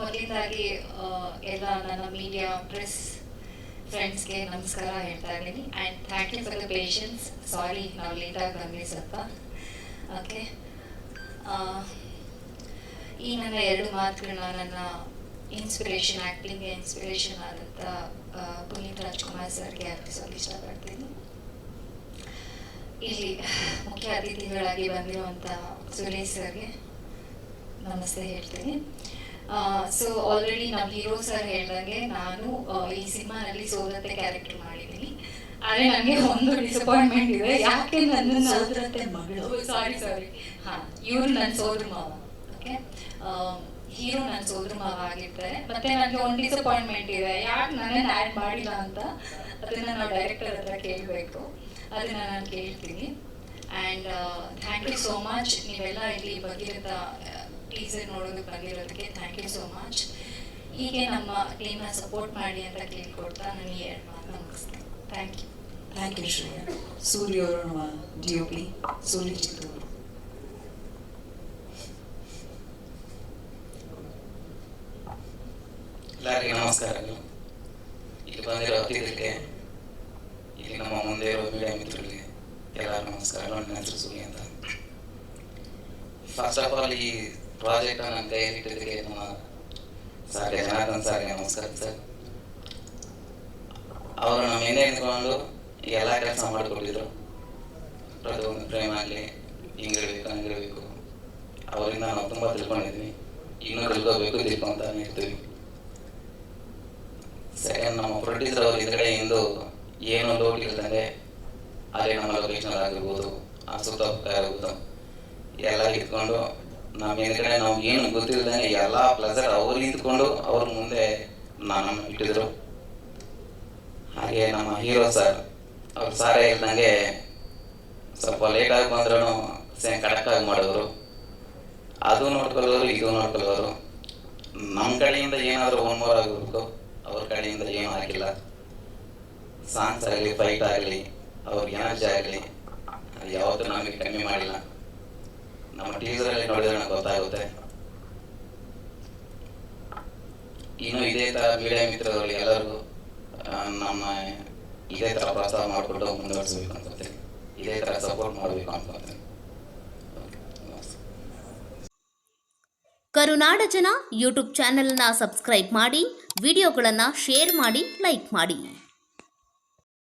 ಮೊದಲಿಂದಾಗಿ ಎಲ್ಲ ನನ್ನ media press ಫ್ರೆಂಡ್ಸ್ಗೆ ನಮಸ್ಕಾರ ಹೇಳ್ತಾ ಇದ್ದೀನಿ. And thank you for the patience sorry ನಾವು ಲೇಟಾಗಿ ಬಂದ್ವಿ ಸ್ವಲ್ಪ. ಓಕೆ ಈ ನನ್ನ ಎರಡು ಮಾತುಗಳನ್ನ ನನ್ನ ಇನ್ಸ್ಪಿರೇಷನ್ ಆ್ಯಕ್ಟಿಂಗ್ಗೆ ಇನ್ಸ್ಪಿರೇಷನ್ ಆದಂಥ ಪುನೀತ್ ರಾಜ್ಕುಮಾರ್ ಸರ್ಗೆ ಅರ್ಪಿಸೋಕೆ ಇಷ್ಟಪಡ್ತೀನಿ. ಇಲ್ಲಿ ಮುಖ್ಯ ಅತಿಥಿಗಳಾಗಿ ಬಂದಿರುವಂಥ ಸುರೇಶ್ ಸರ್ಗೆ ನಮಸ್ತೆ ಹೇಳ್ತೀನಿ. ಸೊ ಆಲ್ರೆಡಿ ನಮ್ಮ ಹೀರೋ ಸರ್ ಹೇಳ್ದಂಗೆ ನಾನು ಈ ಸಿನಿಮಾನಲ್ಲಿ ಸೋದತ್ತೆ ಕ್ಯಾರೆಕ್ಟರ್ ಮಾಡಿದ್ದೀನಿ. ಆದರೆ ನನಗೆ ಒಂದು ಡಿಸಪಾಯಿಂಟ್ಮೆಂಟ್ ಇದೆ. ಯಾಕೆ ನನ್ನ ಸೋದರತ್ತೆ ಮಗಳು. ಸಾರಿ ಸಾರಿ ಹಾಂ ಇವರು ನನ್ನ ಸೋದರ ಮಾವ ಓಕೆ ಹೀರೋ ನನ್ನ ಸೋದರ ಮಾವ ಆಗಿರ್ತಾರೆ. ಮತ್ತೆ ನನಗೆ ಒಂದು ಡಿಸಪಾಯಿಂಟ್ಮೆಂಟ್ ಇದೆ. ಯಾಕೆ ನನ್ನನ್ನು ಆ್ಯಡ್ ಮಾಡಿಲ್ಲ ಅಂತ ಅದನ್ನು ನಾವು ಡೈರೆಕ್ಟರ್ ಹತ್ರ ಕೇಳಬೇಕು. ಅದನ್ನು ನಾನು ಕೇಳ್ತೀನಿ. And thank you so much ನೀವೆಲ್ಲ ಇಲ್ಲಿ ಬಂದಿರೋದ ಟೀಸರ್ ನೋಡೋದಕ್ಕೆ ಬಂದಿರೋದಕ್ಕೆ ಥ್ಯಾಂಕ್ ಯು ಸೋ ಮಚ್ ಹೀಗೆ ನಮ್ಮ ಟೀಮ್ನ ಸಪೋರ್ಟ್ ಮಾಡಿ ಅಂತ ಕೇಳ್ಕೊಡ್ತಾ ನಾನು ಈ ಎರಡು ಮಾತು ಮುಗಿಸ್ತೇನೆ thank you thank you Shreya. Surya ಅವರು ನಮ್ಮ D O P Surya Chittoor. ಎಲ್ಲರಿಗೂ ನಮಸ್ಕಾರಗಳು ಇಲ್ಲಿ ಬಂದಿರೋ ಅತಿಥಿಗಳಿಗೆ ಇಲ್ಲಿ ನಮ್ಮ ಮುಂದೆ ಇರೋ ಮೀಡಿಯಾ ಮಿತ್ರರಿಗೆ ಎಲ್ಲರಿಗೂ ನಮಸ್ಕಾರ. ನನ್ನ ಹೆಸರು ಸೂರ್ಯ ಅಂತ. ಫಸ್ಟ್ ಆಫ್ ಆಲ್ ಈ ಪ್ರಾಜೆಕ್ಟ್ ಅನ್ನು ಕೈಯಲ್ಲಿಟ್ಟಿದ್ದಕ್ಕೆ ನಮ್ಮ ಸಾರಿ ಜನಾರ್ದನ್ ಸಾರಿ ನಮಸ್ಕಾರ ಸರ್. ಅವರು ನಮ್ಮ ಹಿಂದೆ ನಿಂತ್ಕೊಂಡು ಎಲ್ಲ ಕೆಲಸ ಮಾಡಿಕೊಟ್ಟಿದ್ರು. ಪ್ರತಿಯೊಂದು ಪ್ರೇಮ ಆಗಲಿ, ಹಿಂಗಿರ್ಬೇಕು, ಹಂಗಿರ್ಬೇಕು. ಅವರಿಂದ ನಾವು ತುಂಬ ತಿಳ್ಕೊಂಡಿದ್ವಿ. ಇನ್ನೂ ತಿಳ್ಕೋಬೇಕು ತಿಳ್ಕೊಂತ ಇರ್ತೀವಿ ಸೆಕೆಂಡ್ ನಮ್ಮ ಪ್ರೊಡ್ಯೂಸರ್ ಅವರು ಇಂದು ಏನು ಲೋಡ್ ಇಲ್ದಂಗೆ ಅಲ್ಲೇ ನಮ್ಮ ಲೊಕೇಶನ್ ಆಗಿರ್ಬೋದು, ಆ ಸುತ್ತಮುತ್ತ ಆಗಿರ್ಬೋದು, ಎಲ್ಲ ಇಟ್ಕೊಂಡು ನಮ್ಮ ಹಿಂದ್ಗಡೆ ನಾವು ಏನು ಗೊತ್ತಿಲ್ದಂಗೆ ಎಲ್ಲ ಪ್ಲಸರ್ ಅವ್ರು ನಿಂತ್ಕೊಂಡು ಅವ್ರ ಮುಂದೆ ನಾನು ಇಟ್ಟಿದ್ರು. ಹಾಗೆ ನಮ್ಮ ಹೀರೋ ಸರ್ ಅವ್ರ ಸಾರೇ ಇಲ್ದಂಗೆ ಸ್ವಲ್ಪ ಲೇಟಾಗಿ ಬಂದ್ರೂ ಸೇ ಆಗಿ ಮಾಡಿದ್ರು. ಅದು ನೋಡ್ಕೊಳ್ಳೋರು, ಇದು ನೋಡ್ಕೊಳ್ಳೋರು. ನಮ್ಮ ಕಡೆಯಿಂದ ಏನಾದರೂ ಒನ್ ಮೋರ್ ಆಗಿರ್ಬೇಕು ಅವ್ರ ಕಡೆಯಿಂದ ಏನೂ ಆಗಿಲ್ಲ. ಸಾಂಗ್ಸ್ ಆಗಲಿ ಫೈಟ್ ಆಗಲಿ ಅವ್ರಿಗೆ ಎನರ್ಜಿ ಆಗಲಿ ಯಾವತ್ತೂ ನಮಗೆ ಕಮ್ಮಿ ಮಾಡಿಲ್ಲ. ನಮ್ಮ ಟೀಸರಲ್ಲಿ ನೋಡಿದ್ರೆ ನಮ್ಗೆ ಗೊತ್ತಾಗುತ್ತೆ. ಇನ್ನು ಇದೇ ತರ ಮೀಡಿಯಾ ಮಿತ್ರದವರು ಎಲ್ಲರಿಗೂ ನಮ್ಮ ಇದೇ ತರ ಪ್ರೋತ್ಸಾಹ ಮಾಡಿಕೊಂಡು ಮುಂದುವರಿಸಬೇಕು ಅನ್ಕೋತೀನಿ ಇದೇ ತರ ಸಪೋರ್ಟ್ ಮಾಡಬೇಕು ಅನ್ಕೋತೀನಿ ಕರುನಾಡ ಜನ ಯೂಟ್ಯೂಬ್ ಚಾನೆಲ್ನ ಸಬ್ಸ್ಕ್ರೈಬ್ ಮಾಡಿ, ವಿಡಿಯೋಗಳನ್ನು ಶೇರ್ ಮಾಡಿ ಲೈಕ್ ಮಾಡಿ.